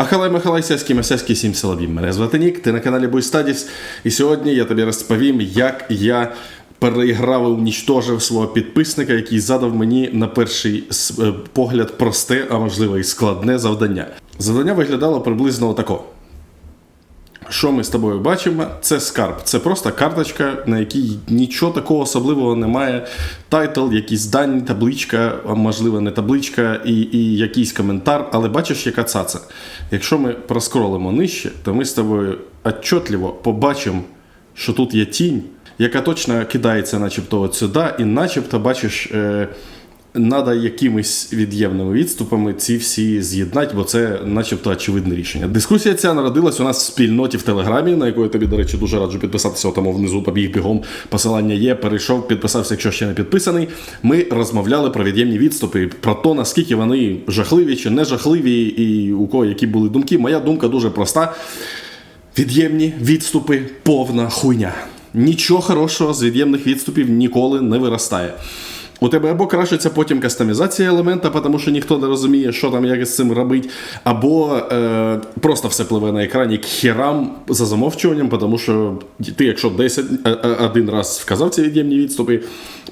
Ахалай Махалай Сяський Масяський Сім Соловім. Мене звати Нік, ти на каналі Бойстадіс. І сьогодні я тобі розповім, як я переіграв і унічтожив свого підписника, який задав мені на перший е, погляд просте, а можливо і складне завдання. Завдання виглядало приблизно отако. Що ми з тобою бачимо? Це скарб. Це просто карточка, на якій нічого такого особливого немає. Тайтл, якісь дані, табличка, можливо, не табличка, і, і якийсь коментар. Але бачиш, яка цаца. Якщо ми проскролимо нижче, то ми з тобою отчетливо побачимо, що тут є тінь, яка точно кидається, начебто, от сюди, і начебто бачиш. Е, Надо якимись від'ємними відступами ці всі з'єднати, бо це начебто очевидне рішення. Дискусія ця народилась у нас в спільноті в Телеграмі, на якої тобі, до речі, дуже раджу підписатися. Тому внизу побіг бігом. Посилання є. Перейшов, підписався, якщо ще не підписаний. Ми розмовляли про від'ємні відступи, про те, наскільки вони жахливі чи не жахливі, і у кого які були думки. Моя думка дуже проста. Від'ємні відступи повна хуйня. Нічого хорошого з від'ємних відступів ніколи не виростає. У тебе або кращиться потім кастомізація елемента, тому що ніхто не розуміє, що там як з цим робити, або е, просто все пливе на екрані к херам за замовчуванням, тому що ти, якщо 10 е, е, один раз вказав ці від'ємні відступи,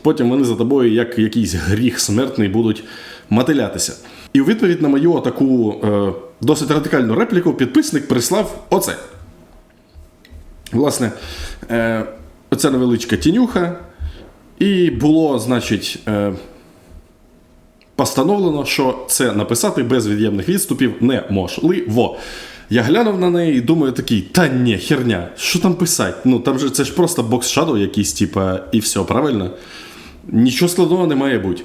потім вони за тобою, як якийсь гріх смертний, будуть мотилятися. І у відповідь на мою таку е, досить радикальну репліку підписник прислав оце. Власне, е, оця невеличка тінюха. І було, значить, е, постановлено, що це написати без від'ємних відступів неможливо. Я глянув на неї і думаю такий, та ні, херня, що там писати? Ну там же це ж просто бокс-шадо, якийсь, типа, і все, правильно? Нічого складного не має бути.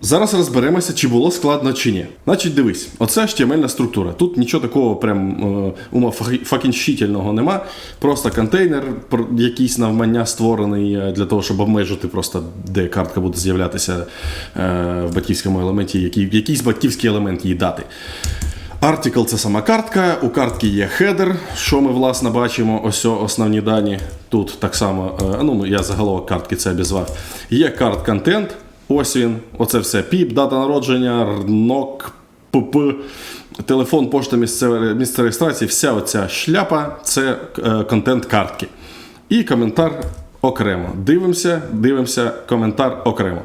Зараз розберемося, чи було складно чи ні. Значить, дивись, оце HTML структура. Тут нічого такого прям е, ума фа- факінщительного нема. Просто контейнер, якийсь навмання створений е, для того, щоб обмежити просто, де картка буде з'являтися е, в батьківському елементі, який, якийсь батьківський елемент їй дати. Article це сама картка, у картки є хедер, що ми власне бачимо, ось основні дані. Тут так само, ну я заголовок картки це обізвав. Є карт контент, ось він, оце все піп, дата народження, РНОК, ПП, телефон, пошта, місце, місце реєстрації, вся оця шляпа це е, контент картки. І коментар окремо. Дивимося, дивимося, коментар окремо.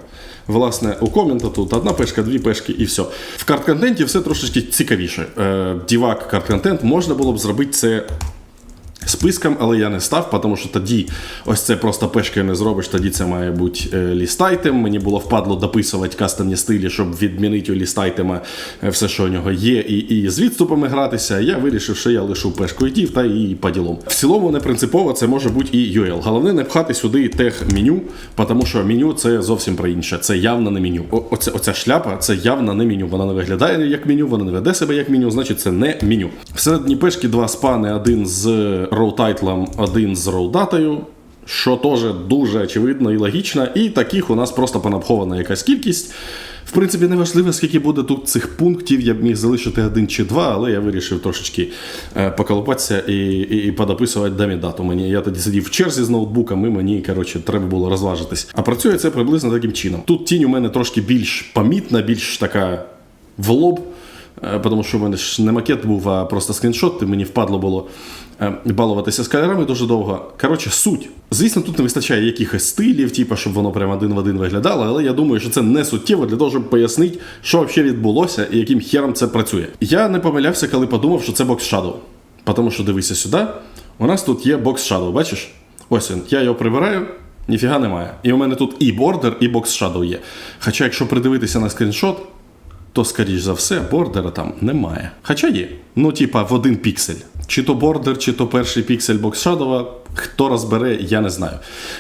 Власне, у комента тут одна пешка, дві пешки і все. В карт-контенті все трошечки цікавіше. Е, Дівак карт-контент можна було б зробити це списком, але я не став, тому що тоді ось це просто пешкою не зробиш, тоді це має бути е, ліст-айтем. Мені було впадло дописувати кастомні стилі, щоб відмінити у ліст-айтема е, все, що у нього є, і, і з відступами гратися. Я вирішив, що я лишу пешку ітів та і по ділом. В цілому не принципово це може бути і UL. Головне не пхати сюди тех меню, тому що меню це зовсім про інше. Це явно не меню. Оце, оця шляпа це явно не меню. Вона не виглядає як меню, вона не веде себе як меню, значить це не меню. Всередині пешки два спани, один з роутайтлом, один з роудатою. Що теж дуже очевидно і логічно, і таких у нас просто понапхована якась кількість. В принципі, не важливо, скільки буде тут цих пунктів. Я б міг залишити один чи два, але я вирішив трошечки е, поколупатися і, і, і подописувати дамі дату. Мені я тоді сидів в черзі з ноутбуком, і мені коротше треба було розважитись. А працює це приблизно таким чином. Тут тінь у мене трошки більш помітна, більш така в лоб. Е, Тому що в мене ж не макет був, а просто скріншот, і мені впадло було е, балуватися з кольорами дуже довго. Коротше, суть. Звісно, тут не вистачає якихось стилів, типу, щоб воно прямо один в один виглядало, але я думаю, що це не суттєво для того, щоб пояснити, що взагалі відбулося і яким хером це працює. Я не помилявся, коли подумав, що це бокс Shadow. Тому що дивися сюди, у нас тут є бокс Shadow, бачиш? Ось він. Я його прибираю, ніфіга немає. І у мене тут і бордер, і бокс Shadow є. Хоча, якщо придивитися на скріншот, то, скоріш за все, бордера там немає. Хоча є. Ну, типа, в один піксель. Чи то бордер, чи то перший піксель бокс Shadow, хто розбере, я не знаю.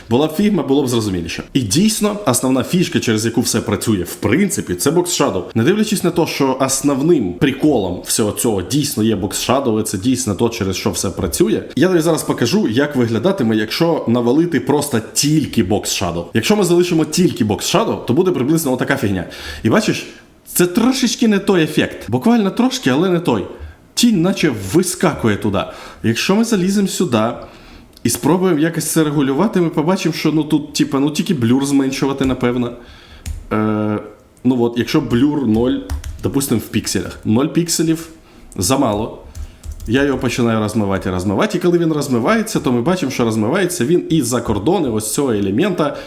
Була б фігма, було б зрозуміліше. І дійсно, основна фішка, через яку все працює, в принципі, це бокс Shadow. Не дивлячись на те, що основним приколом всього цього дійсно є бокс Shadow, і це дійсно то, через що все працює. Я тобі зараз покажу, як виглядатиме, якщо навалити просто тільки бокс Shadow. Якщо ми залишимо тільки бокс Shadow, то буде приблизно така фігня. І бачиш. Це трошечки не той ефект. Буквально трошки, але не той. Тінь наче вискакує туди. Якщо ми заліземо сюди і спробуємо якось це регулювати, ми побачимо, що ну тут, типа, ну тільки блюр зменшувати, напевно. Е, ну от, якщо блюр 0, допустимо, в пікселях. 0 пікселів замало. Я його починаю розмивати і розмивати. І коли він розмивається, то ми бачимо, що розмивається він із-за кордони ось цього елемента.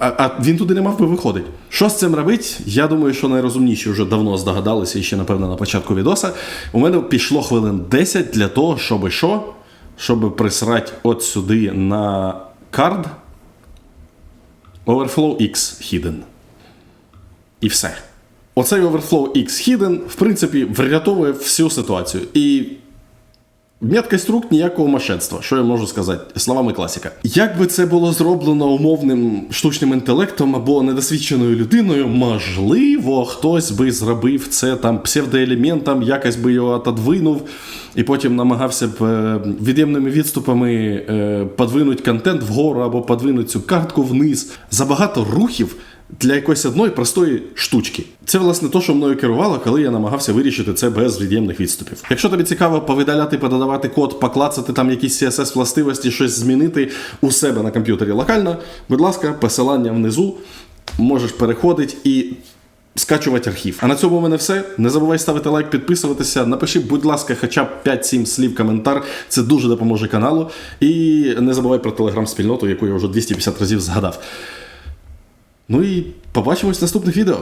А, а він туди не мав би виходити. Що з цим робити? Я думаю, що найрозумніші вже давно здогадалися, і ще, напевно, на початку відоса. У мене пішло хвилин 10 для того, щоб що? Щоб присрати от сюди на кард Overflow X Hidden. І все. Оцей Overflow X Hidden, в принципі, врятовує всю ситуацію. І Меткость рук ніякого мошенства, що я можу сказати, словами класіка. Як би це було зроблено умовним штучним інтелектом або недосвідченою людиною, можливо, хтось би зробив це там псевдоелементом, якось би його отодвинув, і потім намагався б е, від'ємними відступами е, подвинути контент вгору або подвинути цю картку вниз. Забагато рухів для якоїсь одної простої штучки. Це, власне, то, що мною керувало, коли я намагався вирішити це без від'ємних відступів. Якщо тобі цікаво повидаляти, пододавати код, поклацати там якісь css властивості, щось змінити у себе на комп'ютері локально, будь ласка, посилання внизу, можеш переходити і. Скачувати архів. А на цьому у мене все. Не забувай ставити лайк, підписуватися. Напиши, будь ласка, хоча б 5-7 слів коментар. Це дуже допоможе каналу. І не забувай про телеграм-спільноту, яку я вже 250 разів згадав. Ну і побачимось в наступних відео.